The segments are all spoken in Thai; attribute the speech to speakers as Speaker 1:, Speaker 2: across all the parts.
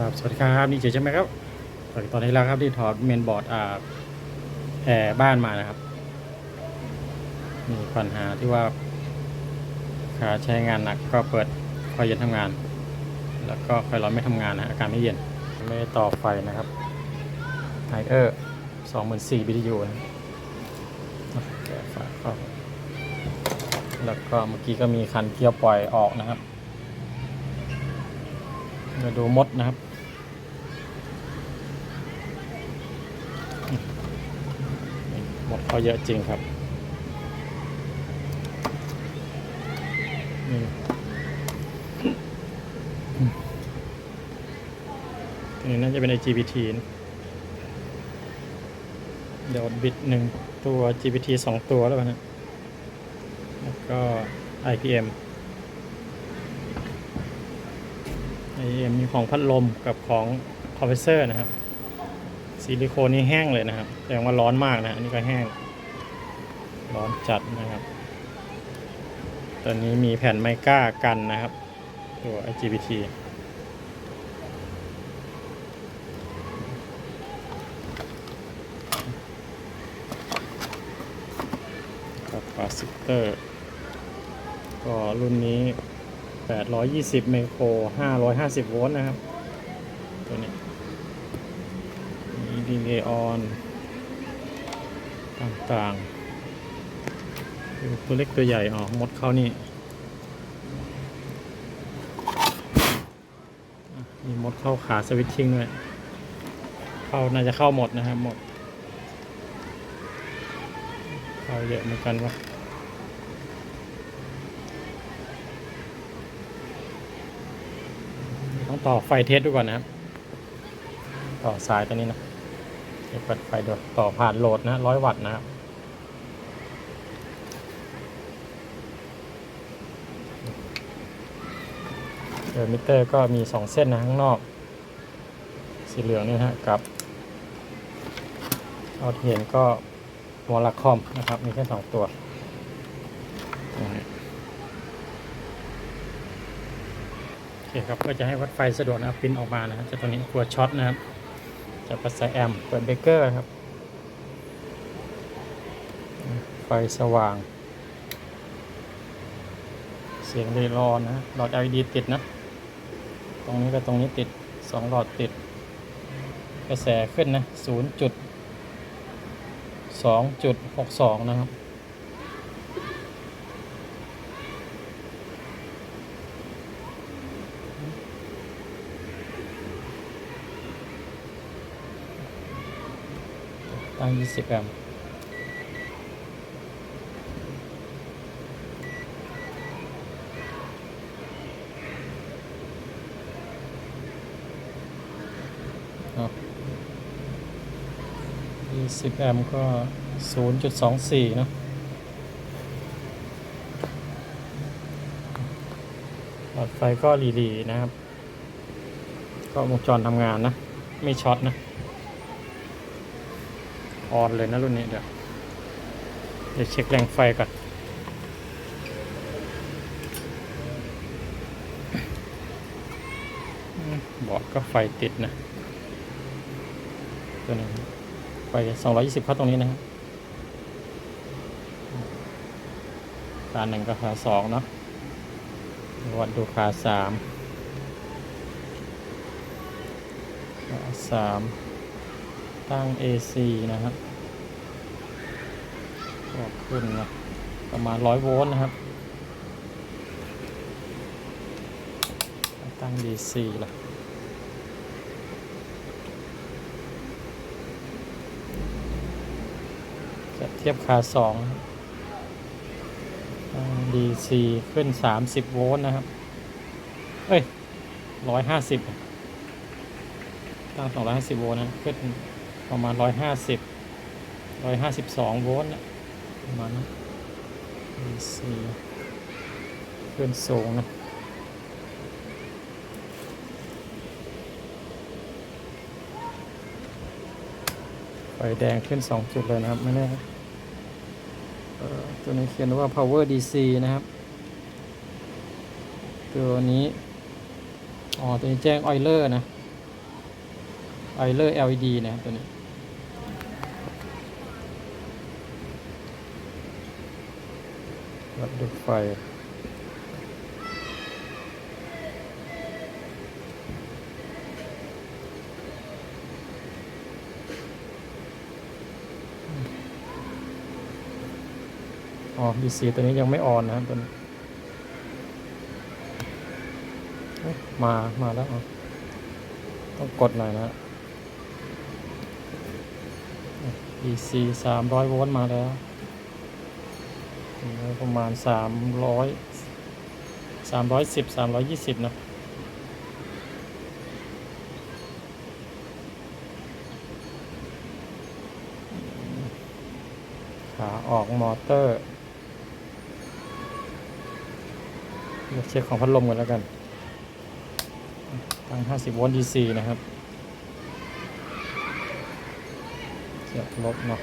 Speaker 1: ครับสวัสดีครับนี่เฉยใช่ไหมครับตอนนี้แล้วครับที่ถอดเมนบอร์ดอ่าแอร์บ้านมานะครับ มีปัญหาที่ว่าขาใช้งานหนักก็เปิดไฟเย็นทำงาน แล้วก็ไฟร้อนไม่ทำงานนะอาการไม่เย็นไม่ต่อไฟนะครับไฮเออร์สองหมื่นสี่บิทยูนะแกะฝาเข้าแล้วก็เมื่อกี้ก็มีคันเกียวปล่อยออกนะครับเดี๋ยวดูมดนะครับ มดเขาเยอะจริงครับนี่ตัวนี้น่าจะเป็น IGBT นะเดี๋ยวบิดหนึ่งตัว GPT สองตัวแล้วกันนะแล้วก็ IPM IPM มีของพัดลมกับของคอมเพรสเซอร์นะครับ ซิลิโคนนี่แห้งเลยนะครับแสดงว่าร้อนมากนะ อันนี้ก็แห้ง ร้อนจัดนะครับ ตอนนี้มีแผ่นไมก้ากันนะครับ ตัว IGBT กับคาซิเตอร์ ก็รุ่นนี้ 820ไมโคร 550 โวลต์นะครับ ตัวนี้ มีดีเลย์ ออนต่างๆ ตัวเล็กตัวใหญ่ออกมดเข้านี่มีมดเข้าขาสวิตชิ่งด้วยเข้าน่าจะเข้าหมดนะครับหมด เข้าเยอะเหมือนกันวะต้องต่อไฟเทสดูก่อนนะครับ ต่อสายตัวนี้นะ เปิดไฟดต่อผ่านโหลดนะร้อยวัตต์นะครับเดอมิเตอร์ก็มี 2 เส้นนะข้างนอก สีเหลืองนี่ฮะกับเอาเที่เห็นก็หัวลักคอมนะครับ มีแค่2ตัวโอเคครับก็จะให้วัดไฟสะดวกนะครับปริ้นออกมานะครับจะตัวนี้กลัวช็อตนะครับ จะปัสายแอมป์เปิดเบเกอร์ครับ ไฟสว่าง เสียงเรรอนนะหลอด LED ติดนะ ตรงนี้กับตรงนี้ติดสองหลอดติด กระแสขึ้นนะศูนย์จุดส องจุดหกสองนะครับตั้ง20แอมป์เอา20แอมป์ก็0.24เนอะหลอดไฟก็รีๆนะครับ ก็วงจรทำงานนะ ไม่ช็อตนะ ออนเลยนะรุ่นนี้เดี๋ยวเดี๋ยวเช็คแรงไฟก่อนบอร์ดก็ไฟติดนะตัวนี้ไฟ220เข้าตรงนี้นะครับขาหนึ่งกับขาสองเนาะวัดดูขาสามขาสาม ตั้ง AC นะครับก็ขึ้นนะประมาณ100โวลต์นะครับ ตั้ง DC ล่ะจะเทียบคาสองตั้ง DC ขึ้น 30 โวลต์นะครับ เอ้ย 150 ตั้ง 250 โวลต์นะ ขึ้น ประมาณ150 152โวลต์นะประมาณนั้น DC ขึ้นสูงนะไฟแดงขึ้น 2 จุดเลยนะครับ ไม่แน่ตัวนี้เขียนว่า power DC นะครับ ตัวนี้ อ๋อ ตัวนี้แจ้งออยเลอร์นะไอเลอร์ LED นะตัวนี้ วัดดูไฟ อ๋อ DC ตัวนี้ยังไม่ออนนะครับตัวนี้มา มาแล้วต้องกดหน่อยนะ DC สามร้อยโวลต์มาแล้ว ประมาณสามร้อยสามร้อยสิบสามร้อยยี่สิบนะขาออกมอเตอร์เดี๋ยวเช็คของพัดลมกันแล้วกัน ตั้ง 50 โวลต์ DC นะครับเสียบลบเนาะ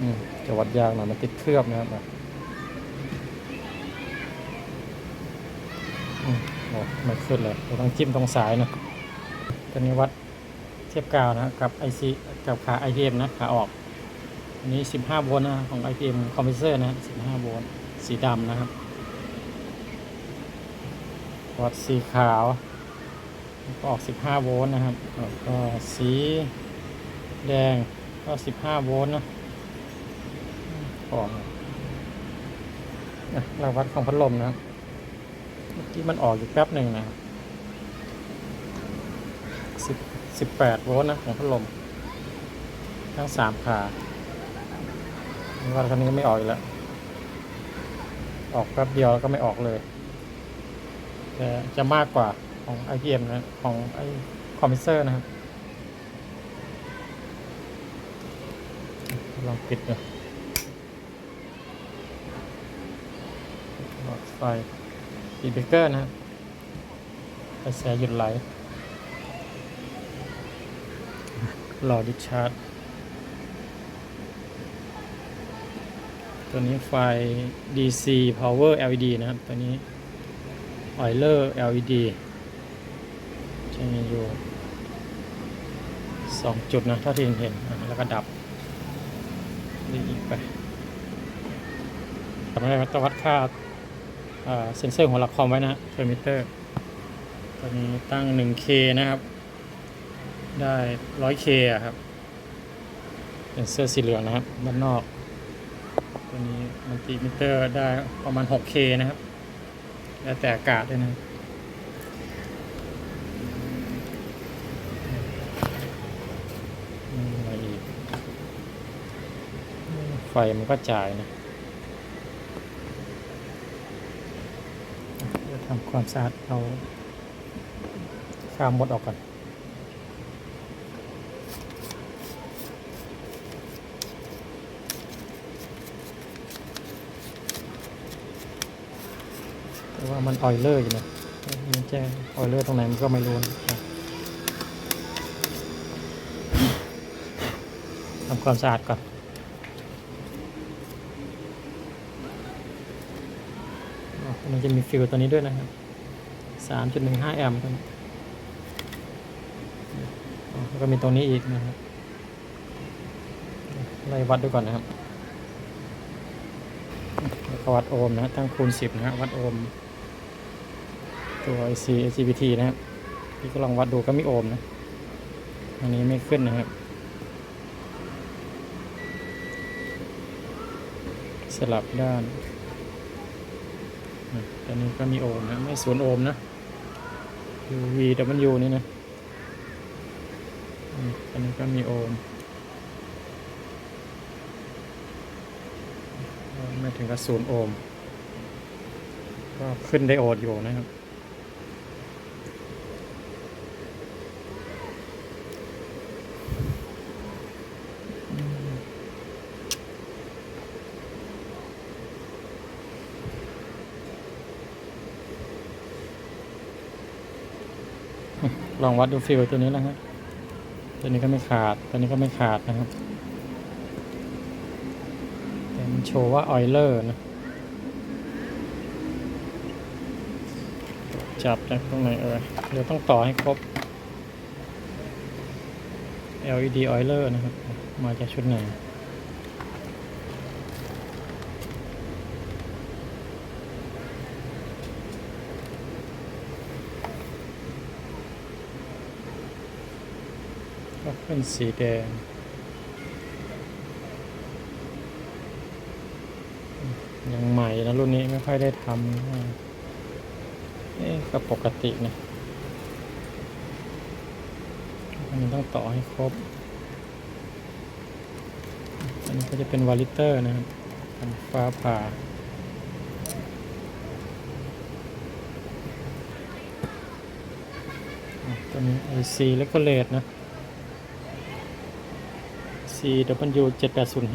Speaker 1: อืม จะวัดยากหน่อยมันติดเคลือบนะครับโอ้ไม่ขึ้นเลยเราต้องจิ้มตรงสายนะตอนนี้วัดเทียบกาวนะกับ IC กับขา IPM นะขาออกอันนี้ 15 โวลต์นะของ IPM คอมเพรสเซอร์นะ 15 โวลต์สีดำนะครับ วัดสีขาวก็ออก 15 โวลต์นะครับแล้วก็สีแดงก็ 15 โวลต์นะ ออเราวัดของพัดลมนะครับเมื่อกี้มันออกอยู่แป๊บหนึ่งนะครับ10 18โวลต์นะของพัดลม ทั้ง3ขาว่าคันนี้ก็ไม่ออกอีกแล้ว ออกแป๊บเดียวแล้วก็ไม่ออกเลยแต่จะมากกว่าของ IPM นะของไอคอมพิวเซอร์นะครับลองปิดดูหลอด ไฟปีเบเกอร์นะครับกระแสหยุดไหลหลอดดิชาร์จตัวนี้ไฟ DC Power LED นะครับ ตัวนี้ Euler LED จะมีอยู่สองจุดนะ ถ้าที่เห็นแล้วก็ดับนี่ไปทำอะไรต้องวัดค่า เซ็นเซอร์ของหลักคอมไว้นะเทอร์มิเตอร์ตัวนี้ตั้ง 1K นะครับ ได้ 100K อะครับเซ็นเซอร์สีเหลืองนะครับ ด้านนอกตัวนี้มัลติมิเตอร์ได้ประมาณ 6K นะครับ แล้วแต่อากาศด้วยนะไฟมันก็จ่ายนะเดี๋ยวทำ ความสะอาดเอาข้ามมดออกก่อนแต่ว่ามันออยเลอร์อยู่นะมันแจ้งออยเลอร์ตรงไหนมันก็ไม่รู้นะทำความสะอาดก่อนมันจะมีฟิลตัวนี้ด้วยนะครับ 3.15 แอมป์ตัวนี้อ๋อแล้วก็มีตรงนี้อีกนะครับไล่วัดดูก่อนนะครับวัดโอห์มนะ ตั้งคูณ 10 นะฮะวัดโอห์มตัว IC LGBT นะครับพี่ก็ลองวัดดูก็มีโอห์มนะ อันนี้ไม่ขึ้นนะครับ สลับด้านอะตัวนี้ก็มีโอห์มนะ ไม่ศูนย์โอห์มนะ VW นี่นะอันนี้ก็มีโอห์มไม่ถึงกับศูนย์โอห์มก็ขึ้นไดโอดอยู่นะครับ ลองวัดดูฟิลตัวนี้นะครับ ตัวนี้ก็ไม่ขาด ตัวนี้ก็ไม่ขาดนะครับแต่มันโชว์ว่าออยเลอร์นะ จับจากตรงไหนเอ่ยเดี๋ยวต้องต่อให้ครบ LED oiler นะครับ มาจากชุดไหน เป็นสีแดง ยังใหม่นะรุ่นนี้ไม่ค่อยได้ทำอ่ก็ปกตินะอันนี้ต้องต่อให้ครบ อันนี้ก็จะเป็นวาลิเตอร์นะครับฟ้าผ่าตัวนี้ IC แล้วก็เลดนะ CW 7805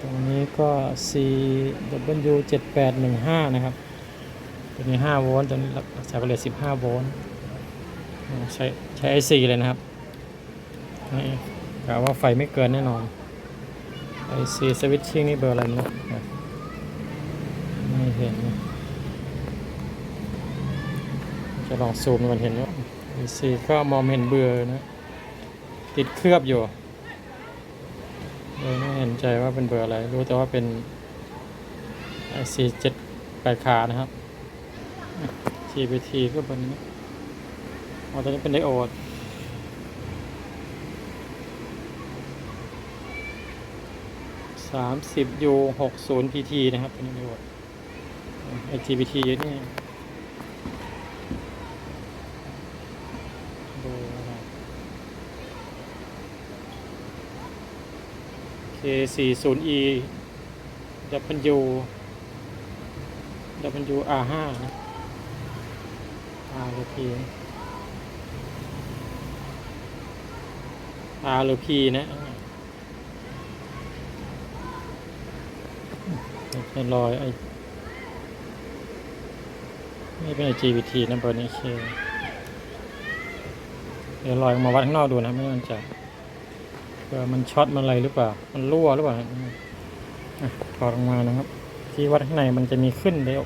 Speaker 1: ตรงนี้ก็ CW 7815 นะครับ ตัวนี้ 5 โวลต์ ตัวนี้รักษาเลท15 โวลต์ ใช้ใช้ IC เลยนะครับนี่กะว่าไฟไม่เกินแน่นอน IC switching นี่เบอร์อะไรไม่รู้อะไม่เห็น จะลองซูมมันเห็นว่า IC ก็มองเห็นเบอร์นะ ติดเคลือบอยู่เลยไม่เห็นใจว่าเป็นเบอร์อะไร รู้แต่ว่าเป็น IC 7ปลายขานะครับ GPT ก็เป็นนี้อ๋อตัวนี้เป็นไดโอดสามสิบ U หกศูนย์ PT นะครับเป็นไดโอดไอ GPT อยู่นี่ A40E W W R5 นะ R หรือ P R หรือ P นะเป็นรอยไอไม่เป็น IGBT นะเบอร์นี้เคเดี๋ยวลอยมาวัดข้างนอกดูนะ ไม่มั่นจะ ผื่อมันช็อตมันอะไรหรือเปล่า มันรั่วหรือเปล่าถอดออกมานะครับ ที่วัดข้างในมันจะมีขึ้นเดียว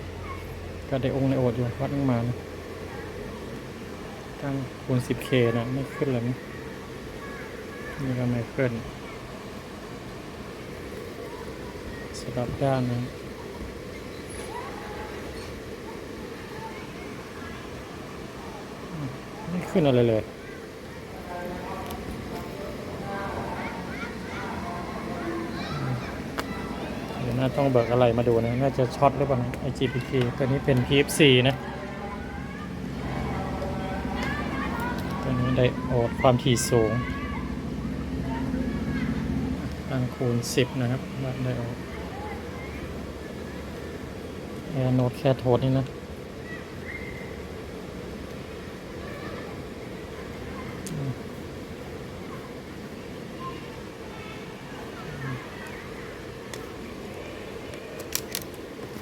Speaker 1: ก็ได้องค์ในโอดอยู่วัดลงมานะตั้งคูณ 10K นะไม่ขึ้นเลยนะนี่ก็ไม่ขึ้นสลับด้านนะไม่ขึ้นอะไรเลย เดี๋ยว น่าต้องเบิกอะไรมาดูนะ น่าจะช็อตหรือเปล่านะ IGBT ตัวนี้เป็น PFC นะ ตัวนี้ไดโอดความถี่สูงตั้งคูณ 10 นะครับวัดไดโอดแอร์โนดแค่โทดนี่นะ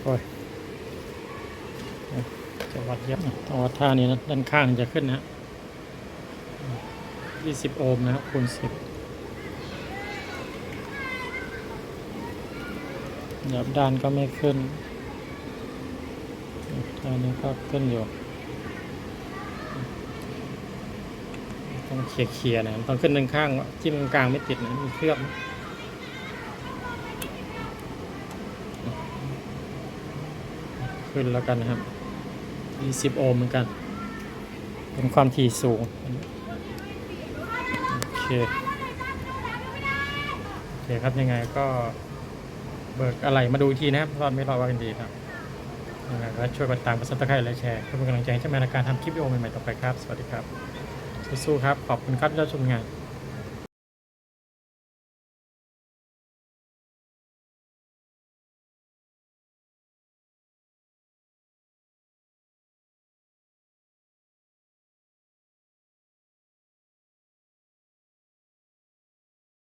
Speaker 1: โอ้ยจะวัดเยอะนะต้อท่านี้นะด้านข้างจะขึ้นนะ20 โอห์มนะครับคูณ 10ยับด้านก็ไม่ขึ้นท่านี้ก็ขึ้นอยู่ ต้องเคลียร์ๆนะต้องขึ้นด้านข้างจิ้มกลางไม่ติดนะมีเคลือบขึ้นแล้วกันนะครับ 20 โอห์มเหมือนกัน เป็นความถี่สูง โอเค โอเคครับยังไงก็เบิกอะไรมาดูอีกทีนะครับรอดไม่รอดว่ากันดีครับยังไงก็ช่วยกดติดตามกดซับสไครต์และแชร์เพื่อเป็นกำลังใจให้เจ้าแม่ในการทำคลิปวิดีโอใหม่ๆต่อไปครับ สวัสดีครับ สู้ๆครับ ขอบคุณครับที่รับชมงาน